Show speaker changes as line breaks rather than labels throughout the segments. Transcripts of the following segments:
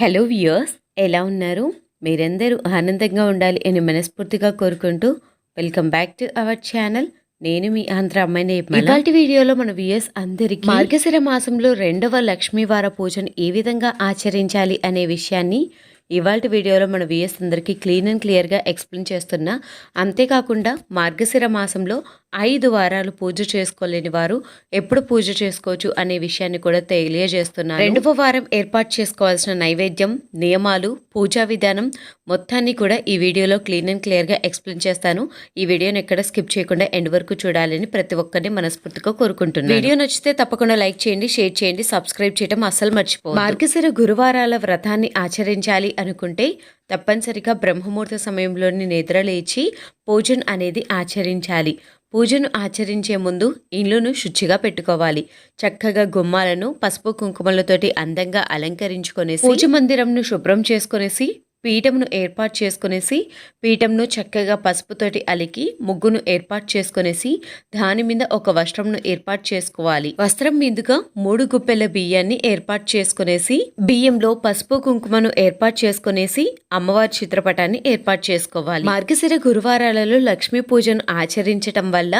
Hello viewers ఎలా ఉన్నారు? మీరందరూ ఆనందంగా ఉండాలి అని మనస్ఫూర్తిగా కోరుకుంటూ welcome back to our channel. నేను మీ ఆంధ్ర అమ్మాయిని ఇవాళ వీడియోలో మన వ్యూయర్స్ అందరికీ మార్గశిర మాసంలో రెండవ లక్ష్మీవార పూజను ఏ విధంగా ఆచరించాలి అనే విషయాన్ని ఇవాళ వీడియోలో మన వ్యూయర్స్ అందరికీ క్లీన్ అండ్ క్లియర్గా ఎక్స్ప్లెయిన్ చేస్తున్నా. అంతేకాకుండా మార్గశిర మాసంలో ఐదు వారాలు పూజ చేసుకోలేని వారు ఎప్పుడు పూజ చేసుకోవచ్చు అనే విషయాన్ని కూడా తెలియజేస్తున్నారు రెండవ వారం ఏర్పాటు చేసుకోవాల్సిన నైవేద్యం నియమాలు పూజా విధానం మొత్తాన్ని కూడా ఈ వీడియోలో క్లీన్ అండ్ క్లియర్గా ఎక్స్ప్లెయిన్ చేస్తాను. ఈ వీడియోని ఎక్కడ స్కిప్ చేయకుండా ఎండ్ వరకు చూడాలని ప్రతి ఒక్కరిని మనస్ఫూర్తిగా కోరుకుంటున్నాను. వీడియో నచ్చితే తప్పకుండా లైక్ చేయండి షేర్ చేయండి సబ్స్క్రైబ్ చేయడం అస్సలు మర్చిపో మార్గశిర గురువారాల వ్రతాన్ని ఆచరించాలి అనుకుంటే తప్పనిసరిగా బ్రహ్మముహూర్త సమయంలోని నిద్రలేచి పూజన్ అనేది ఆచరించాలి. పూజను ఆచరించే ముందు ఇండ్లును శుచిగా పెట్టుకోవాలి. చక్కగా గుమ్మాలను పసుపు కుంకుమలతోటి అందంగా అలంకరించుకొనేసి పూజ మందిరంను శుభ్రం చేసుకొనేసి పీఠంను ఏర్పాటు చేసుకునేసి పీఠంను చక్కగా పసుపుతోటి అలికి ముగ్గును ఏర్పాటు చేసుకునేసి దాని మీద ఒక వస్త్రంను ఏర్పాటు చేసుకోవాలి. వస్త్రం మీదుగా మూడు గుప్పెల బియ్యాన్ని ఏర్పాటు చేసుకునేసి బియ్యంలో పసుపు కుంకుమను ఏర్పాటు చేసుకునేసి అమ్మవారి చిత్రపటాన్ని ఏర్పాటు చేసుకోవాలి. మార్గశిర గురువారాలలో లక్ష్మీ పూజను ఆచరించటం వల్ల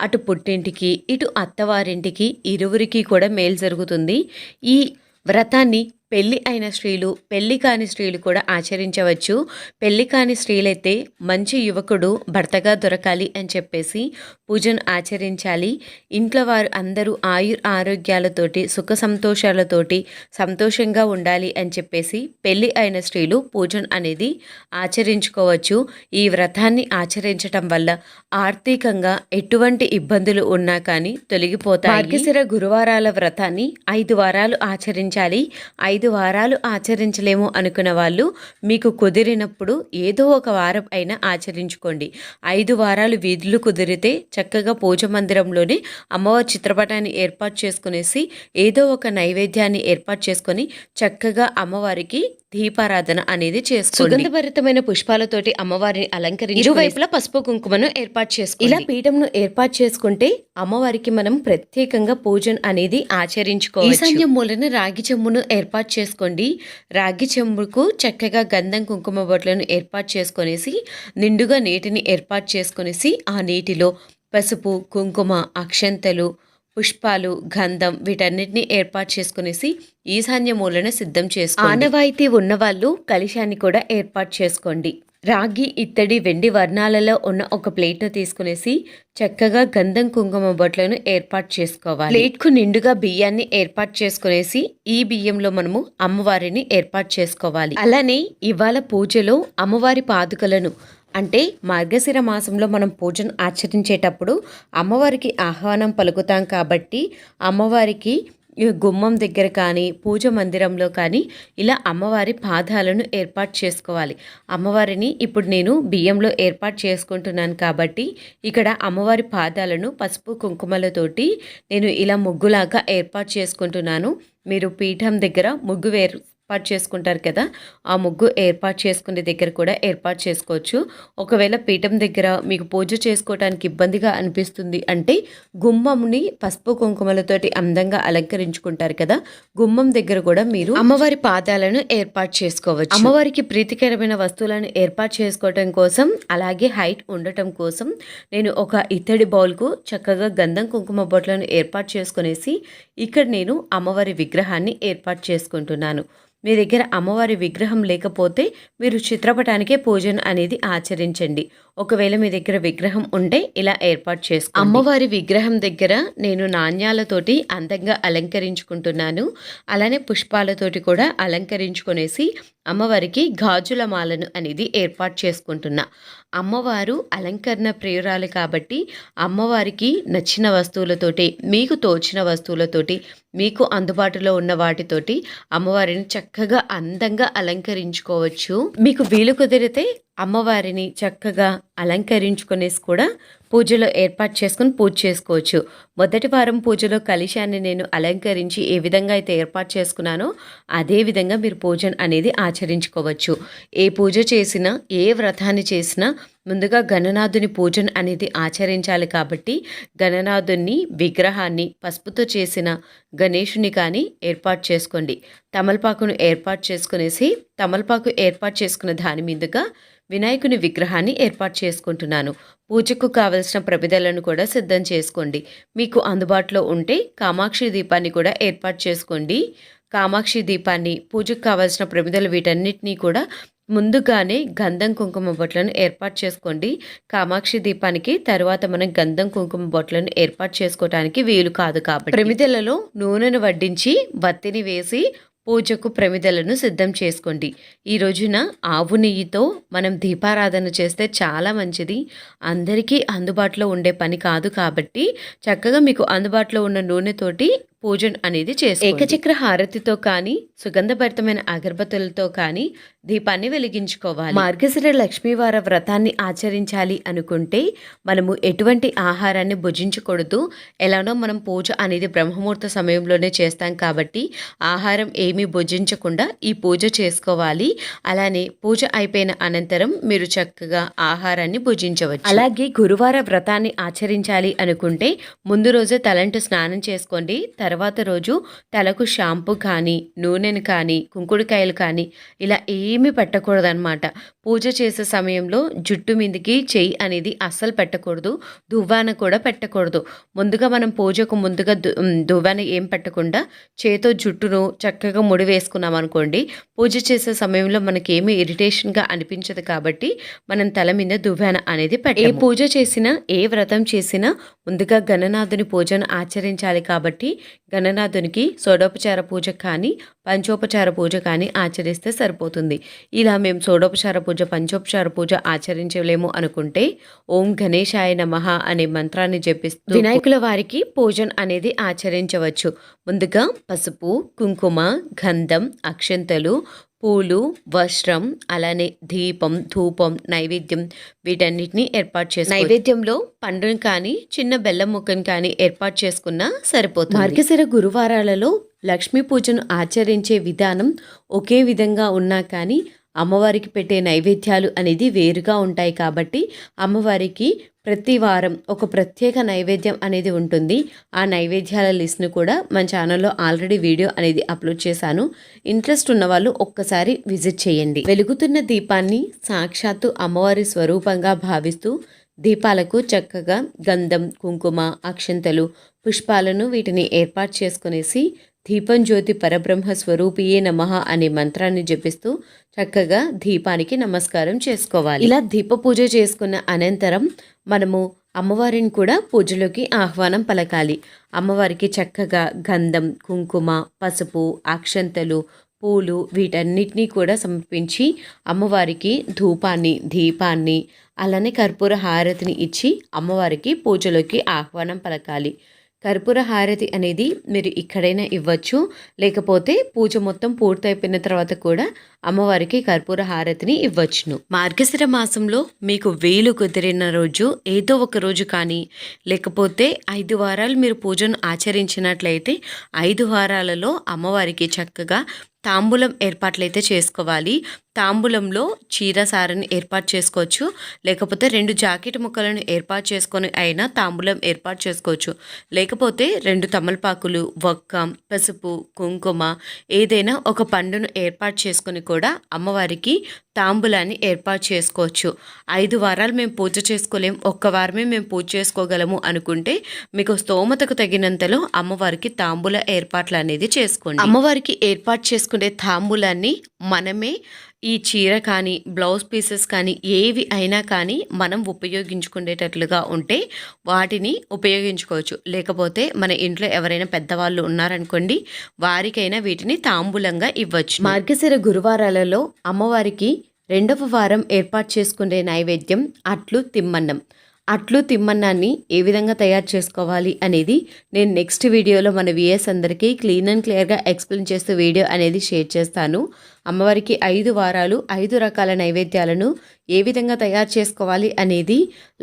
అటు పుట్టింటికి ఇటు అత్తవారింటికి ఇరువురికి కూడా మేలు జరుగుతుంది. ఈ వ్రతాన్ని పెళ్ళి అయిన స్త్రీలు పెళ్ళి కాని స్త్రీలు కూడా ఆచరించవచ్చు. పెళ్ళి కాని స్త్రీలైతే మంచి యువకుడు భర్తగా దొరకాలి అని చెప్పేసి పూజను ఆచరించాలి. ఇంట్లో వారు అందరూ ఆయుర్ ఆరోగ్యాలతోటి సుఖ సంతోషాలతోటి సంతోషంగా ఉండాలి అని చెప్పేసి పెళ్ళి అయిన స్త్రీలు పూజను అనేది ఆచరించుకోవచ్చు. ఈ వ్రతాన్ని ఆచరించటం వల్ల ఆర్థికంగా ఎటువంటి ఇబ్బందులు ఉన్నా కానీ తొలగిపోతాయి. మార్గశిర గురువారాల వ్రతాన్ని ఐదు వారాలు ఆచరించాలి. ఐదు వారాలు ఆచరించలేము అనుకున్న వాళ్ళు మీకు కుదిరినప్పుడు ఏదో ఒక వారం అయినా ఆచరించుకోండి. ఐదు వారాలు వీధులు కుదిరితే చక్కగా పూజ మందిరంలోనే అమ్మవారి చిత్రపటాన్ని ఏర్పాటు చేసుకునేసి ఏదో ఒక నైవేద్యాన్ని ఏర్పాటు చేసుకొని చక్కగా అమ్మవారికి దీపారాధన అనేది చేసుకోండి. సుగంధభరితమైన పుష్పాలతోటి అమ్మవారిని అలంకరించి ఇరువైపులా పసుపు కుంకుమను ఏర్పాటు చేసుకో ఇలా పీఠంను ఏర్పాటు చేసుకుంటే అమ్మవారికి మనం ప్రత్యేకంగా పూజను అనేది ఆచరించుకోవాలి ఈశాన్య మూలన రాగి చెంబును ఏర్పాటు చేసుకోండి. రాగి చెంబుకు చక్కగా గంధం కుంకుమ బొట్లను ఏర్పాటు చేసుకొనేసి నిండుగా నీటిని ఏర్పాటు చేసుకొనేసి ఆ నీటిలో పసుపు కుంకుమ అక్షంతలు పుష్పాలు గంధం వీటన్నిటిని ఏర్పాటు చేసుకునేసి ఈశాన్య మూలన సిద్ధం చేసుకో ఆనవాయితీ ఉన్నవాళ్ళు కలిశాన్ని కూడా ఏర్పాటు చేసుకోండి. రాగి ఇత్తడి వెండి వర్ణాలలో ఉన్న ఒక ప్లేట్ను తీసుకునేసి చక్కగా గంధం కుంకుమ బొట్లను ఏర్పాటు చేసుకోవాలి. ప్లేట్కు నిండుగా బియ్యాన్ని ఏర్పాటు చేసుకునేసి ఈ బియ్యంలో మనము అమ్మవారిని ఏర్పాటు చేసుకోవాలి. అలానే ఇవాళ పూజలో అమ్మవారి పాదుకలను అంటే మార్గశిర మాసంలో మనం పూజను ఆచరించేటప్పుడు అమ్మవారికి ఆహ్వానం పలుకుతాం కాబట్టి అమ్మవారికి గుమ్మం దగ్గర కానీ పూజ మందిరంలో కానీ ఇలా అమ్మవారి పాదాలను ఏర్పాటు చేసుకోవాలి. అమ్మవారిని ఇప్పుడు నేను బియ్యంలో ఏర్పాటు చేసుకుంటున్నాను కాబట్టి ఇక్కడ అమ్మవారి పాదాలను పసుపు కుంకుమలతోటి నేను ఇలా ముగ్గులాగా ఏర్పాటు చేసుకుంటున్నాను. మీరు పీఠం దగ్గర ముగ్గు వేరు ఏర్పాటు చేసుకుంటారు కదా ఆ ముగ్గు ఏర్పాటు చేసుకునే దగ్గర కూడా ఏర్పాటు చేసుకోవచ్చు. ఒకవేళ పీఠం దగ్గర మీకు పూజ చేసుకోవడానికి ఇబ్బందిగా అనిపిస్తుంది అంటే గుమ్మంని పసుపు కుంకుమలతోటి అందంగా అలంకరించుకుంటారు కదా గుమ్మం దగ్గర కూడా మీరు అమ్మవారి పాదాలను ఏర్పాటు చేసుకోవచ్చు. అమ్మవారికి ప్రీతికరమైన వస్తువులను ఏర్పాటు చేసుకోవటం కోసం అలాగే హైట్ ఉండటం కోసం నేను ఒక ఇత్తడి బౌల్కు చక్కగా గంధం కుంకుమ బొట్లను ఏర్పాటు చేసుకునేసి ఇక్కడ నేను అమ్మవారి విగ్రహాన్ని ఏర్పాటు చేసుకుంటున్నాను. మీ దగ్గర అమ్మవారి విగ్రహం లేకపోతే మీరు చిత్రపటానికే పూజను అనేది ఆచరించండి. ఒకవేళ మీ దగ్గర విగ్రహం ఉంటే ఇలా ఏర్పాటు చేసుకో అమ్మవారి విగ్రహం దగ్గర నేను నాణ్యాలతోటి అందంగా అలంకరించుకుంటున్నాను. అలానే పుష్పాలతోటి కూడా అలంకరించుకునేసి అమ్మవారికి గాజుల మాలను అనేది ఏర్పాటు చేసుకుంటున్నా. అమ్మవారు అలంకరణ ప్రియురాలు కాబట్టి అమ్మవారికి నచ్చిన వస్తువులతోటి మీకు తోచిన వస్తువులతోటి మీకు అందుబాటులో ఉన్న వాటితోటి అమ్మవారిని చక్కగా అందంగా అలంకరించుకోవచ్చు. మీకు వీలు కుదిరితే అమ్మవారిని చక్కగా అలంకరించుకునేసి కూడా పూజలో ఏర్పాటు చేసుకుని పూజ చేసుకోవచ్చు. మొదటి వారం పూజలో కలశాన్ని నేను అలంకరించి ఏ విధంగా అయితే ఏర్పాటు చేసుకున్నానో అదే విధంగా మీరు పూజను అనేది ఆచరించుకోవచ్చు. ఏ పూజ చేసినా ఏ వ్రతాన్ని చేసినా ముందుగా గణనాథుని పూజను అనేది ఆచరించాలి కాబట్టి గణనాథుని విగ్రహాన్ని పసుపుతో చేసిన గణేషుని కానీ ఏర్పాటు చేసుకోండి. తమలపాకును ఏర్పాటు చేసుకునేసి తమలపాకు ఏర్పాటు చేసుకున్న దాని మీదుగా వినాయకుని విగ్రహాన్ని ఏర్పాటు చేసుకుంటున్నాను. పూజకు కావలసిన ప్రమిదలను కూడా సిద్ధం చేసుకోండి. మీకు అందుబాటులో ఉంటే కామాక్షి దీపాన్ని కూడా ఏర్పాటు చేసుకోండి. కామాక్షి దీపాన్ని పూజకు కావలసిన ప్రమిదలు వీటన్నిటినీ కూడా ముందుగానే గంధం కుంకుమ బొట్లను ఏర్పాటు చేసుకోండి. కామాక్షి దీపానికి తర్వాత మనం గంధం కుంకుమ బొట్లను ఏర్పాటు చేసుకోవడానికి వీలు కాదు కాబట్టి. ప్రమిదలలో నూనెను వడ్డించి బత్తిని వేసి పూజకు ప్రమిదలను సిద్ధం చేసుకోండి. ఈ రోజున ఆవు నెయ్యితో మనం దీపారాధన చేస్తే చాలా మంచిది. అందరికీ అందుబాటులో ఉండే పని కాదు కాబట్టి చక్కగా మీకు అందుబాటులో ఉన్న నూనెతోటి పూజ అనేది చేసి ఏకచక్ర హారతితో కానీ సుగంధభరితమైన అగరబత్తులతో కానీ దీపాన్ని వెలిగించుకోవాలి. మార్గశిర లక్ష్మీవార వ్రతాన్ని ఆచరించాలి అనుకుంటే మనము ఎటువంటి ఆహారాన్ని భుజించకూడదు. ఎలానో మనం పూజ అనేది బ్రహ్మముహూర్త సమయంలోనే చేస్తాం కాబట్టి ఆహారం ఏమీ భుజించకుండా ఈ పూజ చేసుకోవాలి. అలానే పూజ అయిపోయిన అనంతరం మీరు చక్కగా ఆహారాన్ని భుజించవచ్చు. అలాగే గురువార వ్రతాన్ని ఆచరించాలి అనుకుంటే ముందు రోజే తలంటు స్నానం చేసుకోండి. తర్వాత తర్వాత రోజు తలకు షాంపూ కానీ నూనెను కానీ కుంకుడుకాయలు కానీ ఇలా ఏమీ పెట్టకూడదన్నమాట. పూజ చేసే సమయంలో జుట్టు మీదకి చెయ్యి అనేది అస్సలు పెట్టకూడదు దువ్వాన కూడా పెట్టకూడదు. ముందుగా మనం పూజకు ముందుగా దువ్వాన ఏం పెట్టకుండా చేతో జుట్టును చక్కగా ముడి వేసుకున్నాం అనుకోండి పూజ చేసే సమయంలో మనకి ఏమీ ఇరిటేషన్గా అనిపించదు కాబట్టి మనం తల మీద దువ్వాన అనేది పెట్టే ఏ పూజ చేసినా ఏ వ్రతం చేసినా ముందుగా గణనాథుని పూజను ఆచరించాలి కాబట్టి గణనాథునికి సోడోపచార పూజ కానీ పంచోపచార పూజ కానీ ఆచరిస్తే సరిపోతుంది. ఇలా మేము సోడోపచార పూజ పంచోపచార పూజ ఆచరించలేము అనుకుంటే ఓం గణేశాయ నమః అనే మంత్రాన్ని జపిస్తూ వినాయకుల వారికి పూజన్ అనేది ఆచరించవచ్చు. ముందుగా పసుపు కుంకుమ గంధం అక్షంతలు పూలు వస్త్రం అలానే దీపం ధూపం నైవేద్యం వీటన్నిటిని ఏర్పాటు చేసి నైవేద్యంలో పండును కానీ చిన్న బెల్లం ముక్కను కానీ ఏర్పాటు చేసుకున్నా సరిపోతుంది. మార్గశిర గురువారాలలో లక్ష్మీ పూజను ఆచరించే విధానం ఒకే విధంగా ఉన్నా కానీ అమ్మవారికి పెట్టే నైవేద్యాలు అనేది వేరుగా ఉంటాయి కాబట్టి అమ్మవారికి ప్రతి వారం ఒక ప్రత్యేక నైవేద్యం అనేది ఉంటుంది. ఆ నైవేద్యాల లిస్ట్ను కూడా మన ఛానల్లో ఆల్రెడీ వీడియో అనేది అప్లోడ్ చేశాను. ఇంట్రెస్ట్ ఉన్న వాళ్ళు ఒక్కసారి విజిట్ చేయండి. వెలుగుతున్న దీపాన్ని సాక్షాత్తు అమ్మవారి స్వరూపంగా భావిస్తూ దీపాలకు చక్కగా గంధం కుంకుమ అక్షంతలు పుష్పాలను వీటిని ఏర్పాటు చేసుకునేసి దీపం జ్యోతి పరబ్రహ్మ స్వరూపియే నమ అనే మంత్రాన్ని జపిస్తూ చక్కగా దీపానికి నమస్కారం చేసుకోవాలి. ఇలా దీప పూజ చేసుకున్న అనంతరం మనము అమ్మవారిని కూడా పూజలోకి ఆహ్వానం పలకాలి. అమ్మవారికి చక్కగా గంధం కుంకుమ పసుపు అక్షంతలు పూలు వీటన్నిటినీ కూడా సమర్పించి అమ్మవారికి ధూపాన్ని దీపాన్ని అలానే కర్పూర హారతిని ఇచ్చి అమ్మవారికి పూజలోకి ఆహ్వానం పలకాలి. కర్పూర హారతి అనేది మీరు ఇక్కడైనా ఇవ్వచ్చు. లేకపోతే పూజ మొత్తం పూర్తయిపోయిన తర్వాత కూడా అమ్మవారికి కర్పూర హారతిని ఇవ్వచ్చును. మార్గశిర మాసంలో మీకు వేలు కుదిరిన రోజు ఏదో ఒక రోజు కానీ లేకపోతే ఐదు వారాలు మీరు పూజను ఆచరించినట్లయితే ఐదు వారాలలో అమ్మవారికి చక్కగా తాంబూలం ఏర్పాట్లయితే చేసుకోవాలి. తాంబూలంలో చీర సారని ఏర్పాటు చేసుకోవచ్చు. లేకపోతే రెండు జాకెట్ ముక్కలను ఏర్పాటు చేసుకొని అయినా తాంబూలం ఏర్పాటు చేసుకోవచ్చు. లేకపోతే రెండు తమలపాకులు వక్క పసుపు కుంకుమ ఏదైనా ఒక పండును ఏర్పాటు చేసుకొని కూడా అమ్మవారికి తాంబూలాన్ని ఏర్పాటు చేసుకోవచ్చు. ఐదు వారాలు మేము పూజ చేసుకోలేం. ఒక్క వారమే మేము పూజ చేసుకోగలము అనుకుంటే మీకు స్తోమతకు తగినంతలో అమ్మవారికి తాంబూల ఏర్పాట్లు అనేది చేసుకోండి. అమ్మవారికి ఏర్పాటు చేసుకునే తాంబూలాన్ని మనమే ఈ చీర కానీ బ్లౌజ్ పీసెస్ కానీ ఏవి అయినా కానీ మనం ఉపయోగించుకునేటట్లుగా ఉంటే వాటిని ఉపయోగించుకోవచ్చు. లేకపోతే మన ఇంట్లో ఎవరైనా పెద్దవాళ్ళు ఉన్నారనుకోండి వారికైనా వీటిని తాంబూలంగా ఇవ్వచ్చు. మార్గశిర గురువారాలలో అమ్మవారికి రెండవ వారం ఏర్పాటు చేసుకునే నైవేద్యం అట్లు తిమ్మన్నం. అట్లు తిమ్మన్నాన్ని ఏ విధంగా తయారు చేసుకోవాలి అనేది నేను నెక్స్ట్ వీడియోలో మన విఎస్ అందరికీ క్లీన్ అండ్ క్లియర్గా ఎక్స్ప్లెయిన్ చేస్తూ వీడియో అనేది షేర్ చేస్తాను. అమ్మవారికి ఐదు వారాలు ఐదు రకాల నైవేద్యాలను ఏ విధంగా తయారు చేసుకోవాలి అనేది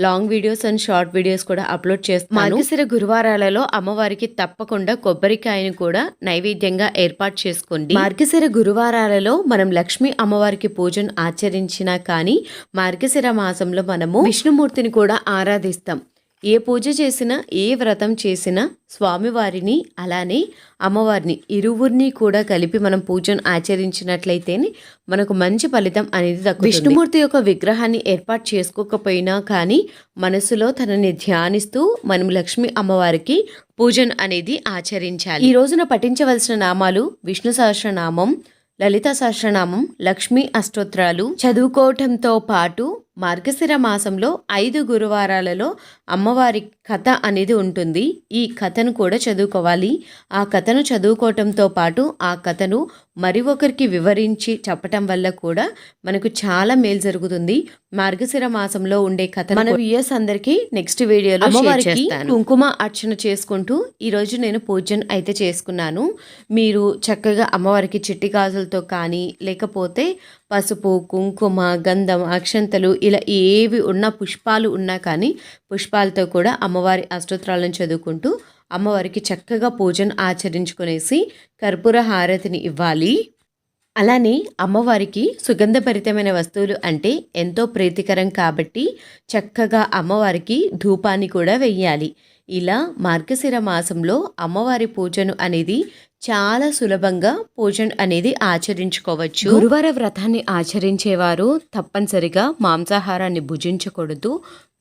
long videos and short videos కూడా అప్లోడ్ చేస్తాను. మార్గశిర గురువారాలలో అమ్మవారికి తప్పకుండా కొబ్బరికాయను కూడా నైవేద్యంగా ఏర్పాటు చేసుకోండి. మార్గశిర గురువారాలలో మనం లక్ష్మీ అమ్మవారికి పూజను ఆచరించినా కానీ మార్గశిర మాసంలో మనము విష్ణుమూర్తిని కూడా ఆరాధిస్తాం. ఏ పూజ చేసినా ఏ వ్రతం చేసినా స్వామివారిని అలానే అమ్మవారిని ఇరువురిని కూడా కలిపి మనం పూజను ఆచరించినట్లయితేనే మనకు మంచి ఫలితం అనేది దక్కుతుంది. విష్ణుమూర్తి యొక్క విగ్రహాన్ని ఏర్పాటు చేసుకోకపోయినా కానీ మనసులో తనని ధ్యానిస్తూ మనం లక్ష్మి అమ్మవారికి పూజను అనేది ఆచరించాలి. ఈ రోజున పఠించవలసిన నామాలు విష్ణు సహస్రనామం లలిత సహస్రనామం లక్ష్మీ అష్టోత్రాలు చదువుకోవటంతో పాటు మార్గశిర మాసంలో ఐదు గురువారాలలో అమ్మవారి కథ అనేది ఉంటుంది. ఈ కథను కూడా చదువుకోవాలి. ఆ కథను చదువుకోవటంతో పాటు ఆ కథను మరి ఒకరికి వివరించి చెప్పటం వల్ల కూడా మనకు చాలా మేలు జరుగుతుంది. మార్గశిర మాసంలో ఉండే కథ మన వ్యూయర్స్ అందరికి నెక్స్ట్ వీడియోలో అమ్మవారికి కుంకుమ అర్చన చేసుకుంటూ ఈ రోజు నేను పూజను అయితే చేసుకున్నాను. మీరు చక్కగా అమ్మవారికి చిట్టి గాజులతో కానీ లేకపోతే పసుపు కుంకుమ గంధం అక్షంతలు ఇలా ఏవి ఉన్న పుష్పాలు ఉన్నా కానీ పుష్పాలతో కూడా అమ్మవారి అష్టోత్తరాలను చదువుకుంటూ అమ్మవారికి చక్కగా పూజను ఆచరించుకునేసి కర్పూర హారతిని ఇవ్వాలి. అలానే అమ్మవారికి సుగంధభరితమైన వస్తువులు అంటే ఎంతో ప్రీతికరం కాబట్టి చక్కగా అమ్మవారికి ధూపాన్ని కూడా వెయ్యాలి. ఇలా మార్గశిర మాసంలో అమ్మవారి పూజను అనేది చాలా సులభంగా పూజన్ అనేది ఆచరించుకోవచ్చు. గురువార వ్రతాన్ని ఆచరించేవారు తప్పనిసరిగా మాంసాహారాన్ని భుజించకూడదు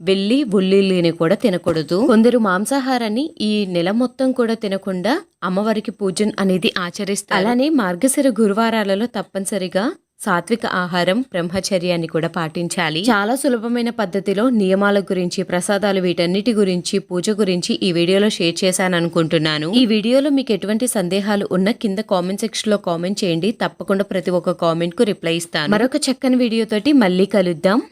వెళ్ళి బుల్లిల్లిని కూడా తినకూడదు. కొందరు మాంసాహారాన్ని ఈ నెల మొత్తం కూడా తినకుండా అమ్మవారికి పూజన్ అనేది ఆచరిస్తారు. అలానే మార్గశిర గురువారాలలో తప్పనిసరిగా సాత్విక ఆహారం బ్రహ్మచర్యాన్ని కూడా పాటించాలి. చాలా సులభమైన పద్ధతిలో నియమాల గురించి ప్రసాదాలు వీటన్నిటి గురించి పూజ గురించి ఈ వీడియోలో షేర్ చేశాను అనుకుంటున్నాను. ఈ వీడియోలో మీకు ఎటువంటి సందేహాలు ఉన్న కింద కామెంట్ సెక్షన్లో కామెంట్ చేయండి. తప్పకుండా ప్రతి ఒక్క కామెంట్కు రిప్లై ఇస్తాను. మరొక చక్కని వీడియోతోటి మళ్ళీ కలుద్దాం.